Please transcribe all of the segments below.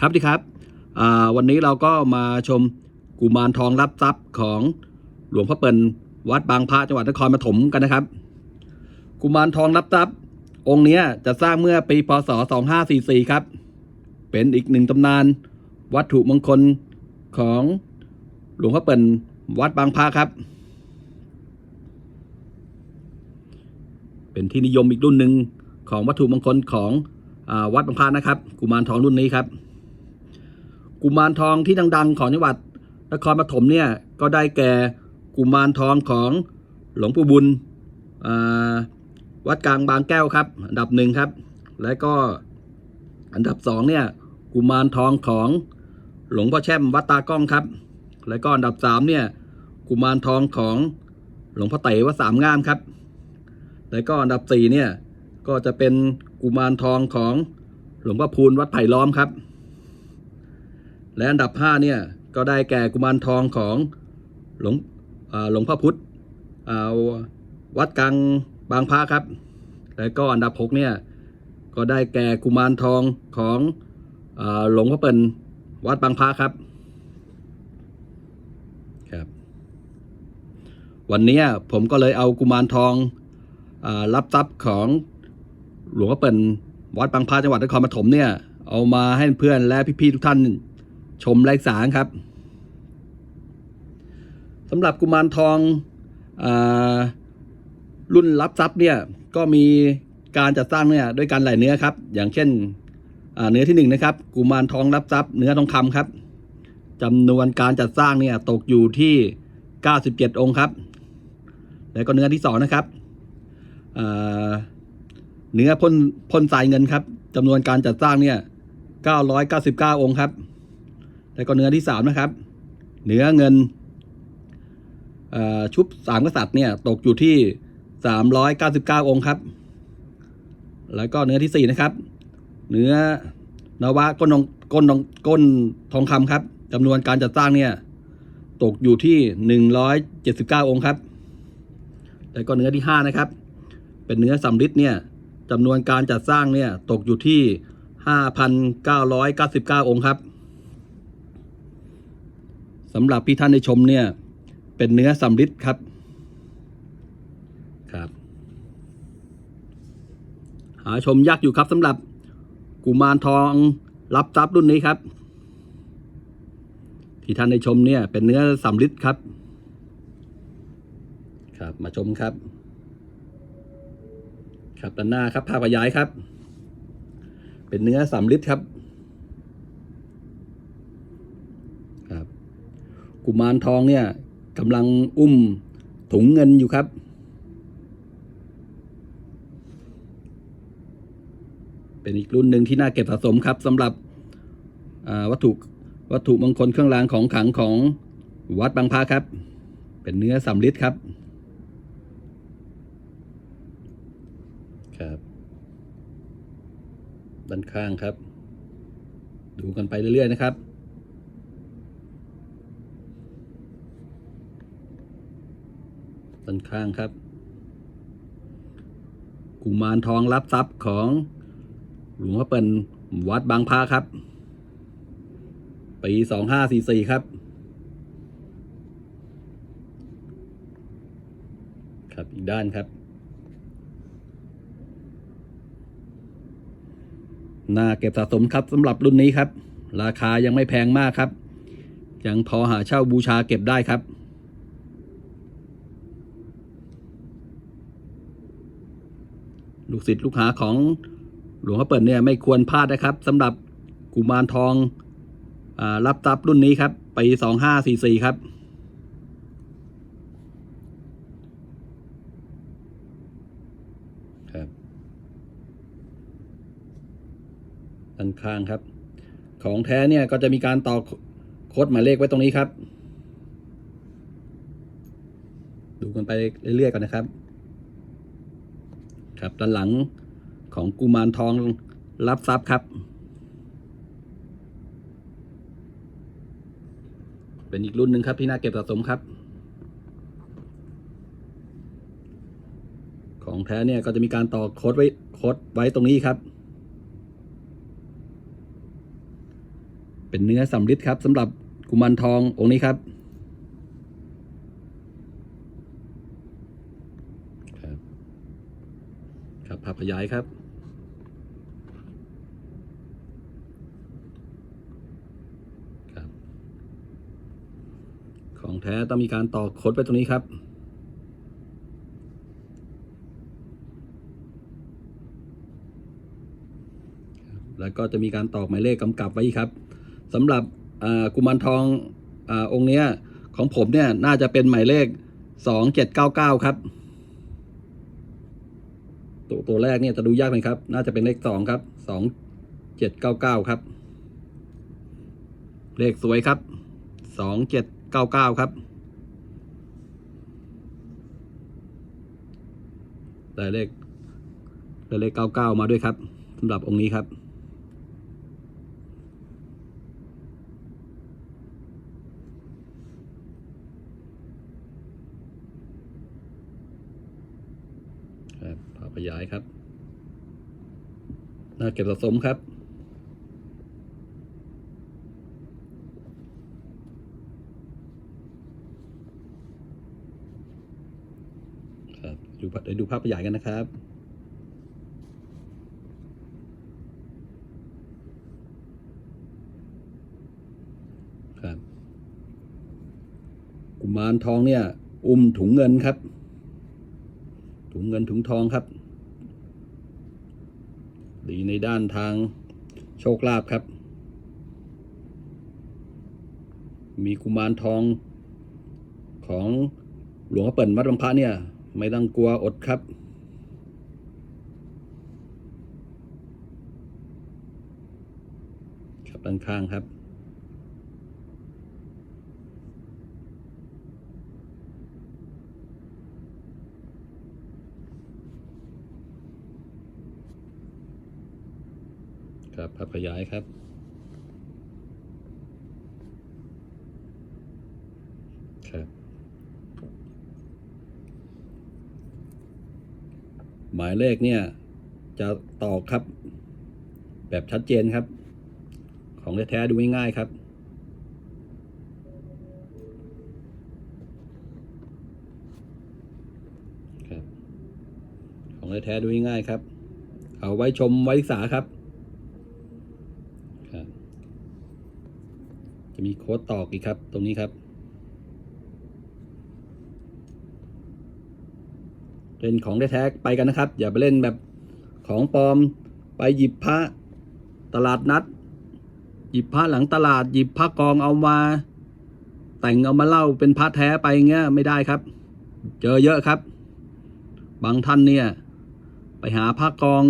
ครับดีครับ วันนี้เราก็มาชมกุมารทองรับทรัพย์ของหลวงพ่อเปิลวัดบางพระจังหวัดนครปฐมกันนะครับ กุมารทองรับทรัพย์ องค์นี้จะสร้างเมื่อปีพศ 2544 ครับ เป็นอีกหนึ่งตำนาน วัตถุมงคลของหลวงพ่อเปิลวัดบางพระครับ เป็นที่นิยมอีกรุ่นหนึ่งของวัตถุมงคลของอวัดบางพระนะครับ กุมารทองรุ่นนี้ครับ กุมารทองที่ดัง ๆ ของจังหวัดนครปฐมเนี่ยก็ได้แก่กุมารทองของหลวงปู่บุญวัดกลางบางแก้วครับอันดับหนึ่งครับ และก็อันดับสองเนี่ยกุมารทองของหลวงพ่อแช่มวัดตากล้องครับ และก็อันดับสามเนี่ยกุมารทองของหลวงพ่อเต๋วัดสามงามครับ แล้วก็อันดับสี่เนี่ยก็จะเป็นกุมารทองของหลวงพ่อพูนวัดไผ่ล้อมครับ และอันดับห้าเนี่ยก็ได้แก่กุมารทองของหลวงหลวงพ่อพุธวัดกลางบางพระครับ แล้วก็อันดับหกเนี่ยก็ได้แก่กุมารทองของหลวงพ่อเปิลวัดบางพระครับครับ วันนี้ผมก็เลยเอากุมารทองอรับทรัพย์ของหลวงพ่อเปิลวัดบางพระจังหวัดนครปฐมเนี่ยเอามาให้เพื่อนและพี่ๆทุกท่าน ชมและศึกษาครับสำหรับกุมารทองอรุ่นรับทรัพย์เนี่ยก็มีการจัดสร้างเนี่ยด้วยการหลายเนื้อครับ อย่างเช่นเนื้อที่หนึ่งนะครับกุมารทองรับทรัพย์เนื้อทองคำครับจำนวนการจัดสร้างเนี่ยตกอยู่ที่ 97 องค์ครับ แล้วก็เนื้อที่สองนะครับเนื้อพ่นพ่นสายเงินครับจำนวนการจัดสร้างเนี่ย 999 องค์ครับ แล้วก็เนื้อที่สามนะครับ เนื้อเงินชุบสามกษัตริย์เนี่ยตกอยู่ที่399อยเก้าสิบเก้าองค์ครับ แล้วก็เนื้อที่สี่นะครับ เนื้อนวะก้นทองก้นทองก้นทองคำครับจำนวนการจัดสร้างเนี่ยตกอยู่ที่179องค์ครับแล้วก็เนื้อที่ห้านะครับ เป็นเนื้อสำริดเนี่ยจำนวนการจัดสร้างเนี่ยตกอยู่ที่5,999องค์ครับ สำหรับพี่ท่านในชมเนี่ย เป็นเนื้อสำริดครับครับ หาชมยากอยู่ครับสำหรับกุมารทองรับทรัพย์รุ่นนี้ครับ ที่ท่านในชมเนี่ย เป็นเนื้อสำริดครับ ครับมาชมครับ ครับด้านหน้าครับภาพขยายครับ เป็นเนื้อสำลิดครับ กุมารทองเนี่ยกำลังอุ้มถุงเงินอยู่ครับ เป็นอีกรุ่นหนึ่งที่น่าเก็บสะสมครับสำหรับวัตถุวัตถุมงคลเครื่องรางของขลังของวัดบางพระครับ เป็นเนื้อสำลิดครับ ครับ ด้านข้างครับ ดูกันไปเรื่อยๆนะครับานข้างครับ กุมารทองรับทรัพย์ของหลวงพ่อเปิลวัดบางพระครับ ปีสองห้าสี่สี่ครับ ครับอีกด้านครับ น่าเก็บสะสมครับสำหรับรุ่นนี้ครับ ราคายังไม่แพงมากครับ ยังพอหาเช่าบูชาเก็บได้ครับ ลูกศิษย์ลูกหาของหลวงพ่อเปิดเนี่ยไม่ควรพลาดนะครับสำหรับกุมารทองอรับทรัพย์รุ่นนี้ครับปีสองห้าสี่สี่ครับ ครับด้านข้างครับ ของแท้เนี่ยก็จะมีการต่อโค้ดหมายเลขไว้ตรงนี้ครับ ดูกันไปเรื่อยๆก่อนนะครับ ครับด้านหลังของกุมารทองรับทรัพย์ครับ เป็นอีกรุ่นหนึ่งครับที่น่าเก็บสะสมครับ ของแท้เนี่ยก็จะมีการต่อโค้ดไว้โค้ดไว้ตรงนี้ครับ เป็นเนื้อสำริดครับสำหรับกุมารทององค์นี้ครับครับ ครับ ภาพขยายครับครับ ของแท้ต้องมีการต่อโคดไปตรงนี้ครับแล้วก็จะมีการตอกหมายเลขกำกับไว้ครับสำหรับกุมารทองอองค์เนี้ยของผมเนี่ยน่าจะเป็นหมายเลขสองเจ็ดเก้าเก้าครับ ตัวตัวแรกเนี่ยจะดูยากไหมครับ น่าจะเป็นเลขสองครับสองเจ็ดเก้าเก้าครับ เลขสวยครับสองเจ็ดเก้าเก้าครับ แต่เลขแต่เลขเก้าเก้ามาด้วยครับสำหรับองค์นี้ครับครับ ขยายครับน่าเก็บสะสมครับ ครับดูภาพเดี๋ยวดูภาพขยายกันนะครับครับกุมารทองเนี่ย อุ้มถุงเงินครับ ถุงเงินถุงทองครับ ดีในด้านทางโชคลาภครับ มีกุมารทองของหลวงพ่อเปิ่นวัดบางพระเนี่ย ไม่ต้องกลัวอดครับ ครับด้านข้างครับ ครับภาพขยายครับ ครับหมายเลขเนี่ย จะต่อครับ แบบชัดเจนครับ ของแท้ๆดูง่ายๆครับครับของแท้ๆดูง่ายๆครับ เอาไว้ชมไว้ศึกษาครับ จะมีโค้ดตอกอีกครับ ตรงนี้ครับ เล่นของแท้ๆไปกันนะครับ อย่าไปเล่นแบบของปลอมไปหยิบพระตลาดนัด หยิบพระหลังตลาด หยิบพระกองเอามา แต่งเอามาเล่าเป็นพระแท้ไปเงี้ยไม่ได้ครับ เจอเยอะครับ บางท่านเนี่ย ไปหาพระกอง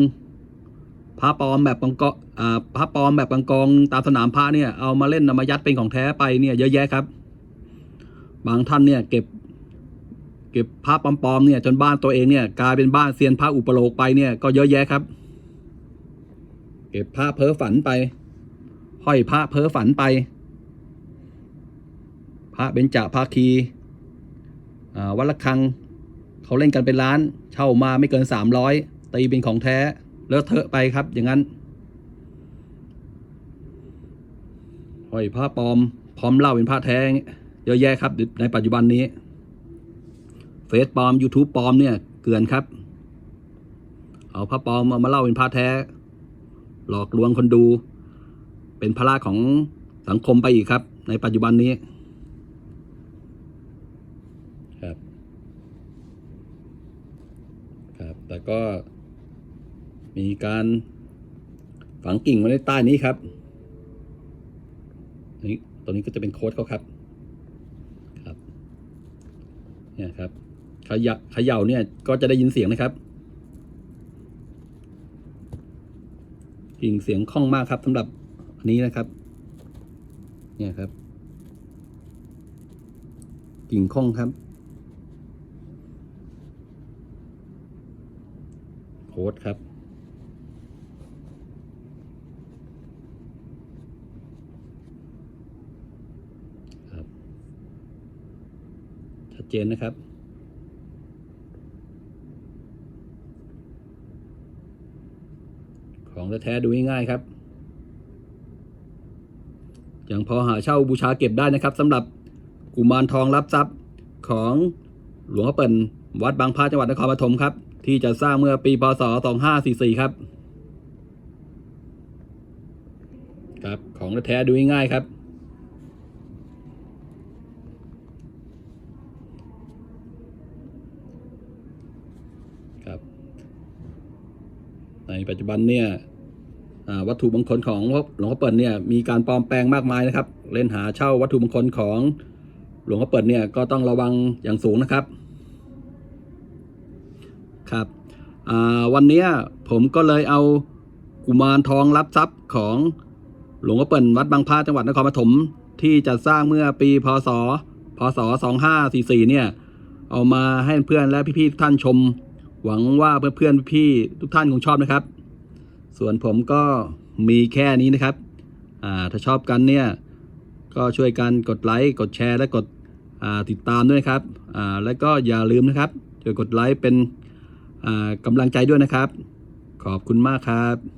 พระปลอมแบบกองกออ่าพระปลอมแบบกองกองตามสนามพระเนี่ยเอามาเล่นเอามายัดเป็นของแท้ไปเนี่ยเยอะแยะครับ บางท่านเนี่ยเก็บ เก็บพระปลอมๆเนี่ยจนบ้านตัวเองเนี่ยกลายเป็นบ้านเซียนพระอุปโลกไปเนี่ยก็เยอะแยะครับ เก็บพระเพ้อฝันไปห้อยพระเพ้อฝันไป พระเบญจภาคีวัดละคัง เขาเล่นกันเป็นล้าน เช่ามาไม่เกินสามร้อยตีเป็นของแท้ เลอะเทอะไปครับ อย่างนั้นห้อยพระปลอม พร้อมเล่าเป็นพระแท้เยอะแยะครับ ในปัจจุบันนี้ เฟซปลอม YouTube ปลอมเนี่ย เกลื่อนครับ เอาพระปลอมเอามาเล่าเป็นพระแท้ หลอกลวงคนดู เป็นภาระของสังคมไปอีกครับ ในปัจจุบันนี้ครับ ครับ แต่ก็ มีการฝังกิ่งไว้ในใต้นี้ครับนี่ตัวนี้ก็จะเป็นโค้ดเขาครับ ครับ เนี่ยครับเขยะเขย่าเนี่ยก็จะได้ยินเสียงนะครับ กิ่งเสียงคล่องมากครับสำหรับอันนี้นะครับ เนี่ยครับ กิ่งคล่องครับ โค้ดครับ ชั ดเจนนะครับ ของแท้ดูง่ายๆครับ ยังพอหาเช่าบูชาเก็บได้นะครับสำหรับกุมารทองรับทรัพย์ของหลวงพ่อเปิ่นวัดบางพระจังหวัดนครปฐมครับ ที่จะสร้างเมื่อปีพศ 2544 ครับ ครับ ของแท้ดูง่ายๆครับ ใน ปัจจุบันเนี่ยวัตถุมงคลของหลวงพ่อเปิ่นเนี่ยมีการปลอมแปลงมากมายนะครับ เล่นหาเช่าวัตถุมงคลของหลวงพ่อเปิ่นเนี่ยก็ต้องระวังอย่างสูงนะครับครับวันนี้ผมก็เลยเอากุมารทองรับทรัพย์ของหลวงพ่อเปิ่นวัดบางพระจังหวัดนครปฐมที่จะสร้างเมื่อปีพศพศ2544เนี่ยเอามาให้เพื่อนและพี่ๆทุกท่านชม หวังว่าเพื่อนๆพี่ๆทุกท่านคงชอบนะครับ ส่วนผมก็มีแค่นี้นะครับอ่าถ้าชอบกันเนี่ย ก็ช่วยกันกดไลค์ กดแชร์ และกดอ่าติดตามด้วยนะครับอ่าแล้วก็อย่าลืมนะครับช่วยกดไลค์เป็นอ่ากำลังใจด้วยนะครับ ขอบคุณมากครับ